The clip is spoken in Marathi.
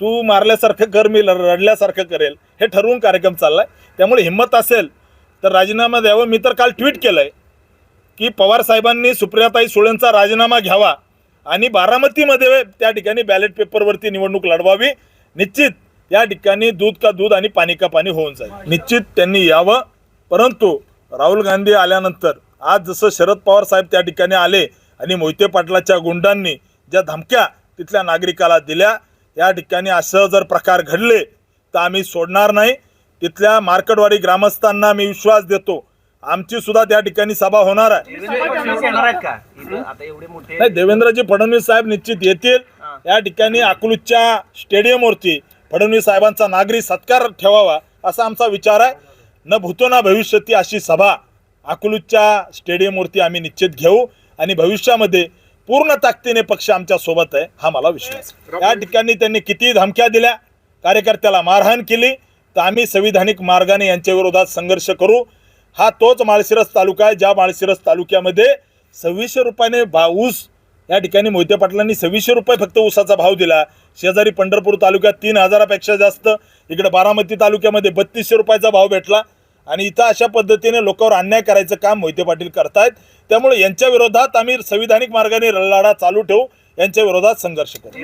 तू मारल्यासारखं कर मी रडल्यासारखं करेल. हे ठरवून कार्यक्रम चालला आहे त्यामुळे हिंमत असेल तर राजीनामा द्यावं. मी तर काल ट्विट केलं आहे की पवार साहेबांनी सुप्रियाताई सुळेंचा राजीनामा घ्यावा आणि बारामतीमध्ये त्या ठिकाणी बॅलेट पेपरवरती निवडणूक लढवावी. निश्चित या ठिकाणी दूध का दूध आणि पाणी का पाणी होऊन जाईल. निश्चित त्यांनी यावं. परंतु राहुल गांधी आल्यानंतर आज जसं शरद पवार साहेब त्या ठिकाणी आले आणि मोहिते पाटलाच्या गुंडांनी ज्या धमक्या तिथल्या नागरिकाला दिल्या या ठिकाणी असं जर प्रकार घडले तर आम्ही सोडणार नाही. तिथल्या मार्केटवाडी ग्रामस्थांना मी विश्वास देतो. आमची सुद्धा त्या ठिकाणी सभा होणार आहे. नाही देवेंद्रजी फडणवीस साहेब निश्चित येतील. या ठिकाणी अकलूजच्या स्टेडियमवरती फडणवीस साहेबांचा नागरी सत्कार ठेवावा असा आमचा विचार आहे. न भूतो ना भविष्यती अशी सभा अकलूजच्या स्टेडियमवरती आम्ही निश्चित घेऊ. आणि भविष्यामध्ये पूर्ण ताकदीने पक्ष आमच्यासोबत आहे हा मला विश्वास या ठिकाणी त्यांनी किती धमक्या दिल्या कार्यकर्त्याला मारहाण केली तर आम्ही संविधानिक मार्गाने यांच्या विरोधात संघर्ष करू. हा तोच माळशिरस तालुका आहे ज्या माळशिरस तालुक्यामध्ये सव्वीसशे रुपयाने भा ऊस या ठिकाणी मोहिते पाटलांनी सव्वीसशे रुपये फक्त ऊसाचा भाव दिला. शेजारी पंढरपूर तालुक्यात तीन हजारापेक्षा जास्त इकडे बारामती तालुक्यामध्ये बत्तीसशे रुपयाचा भाव भेटला. आणि इथं अशा पद्धतीने लोकांवर अन्याय करायचं काम मोहिते पाटील करतायत. त्यामुळे यांच्या विरोधात आम्ही संविधानिक मार्गाने लढा चालू ठेवू. यांच्या विरोधात संघर्ष करू.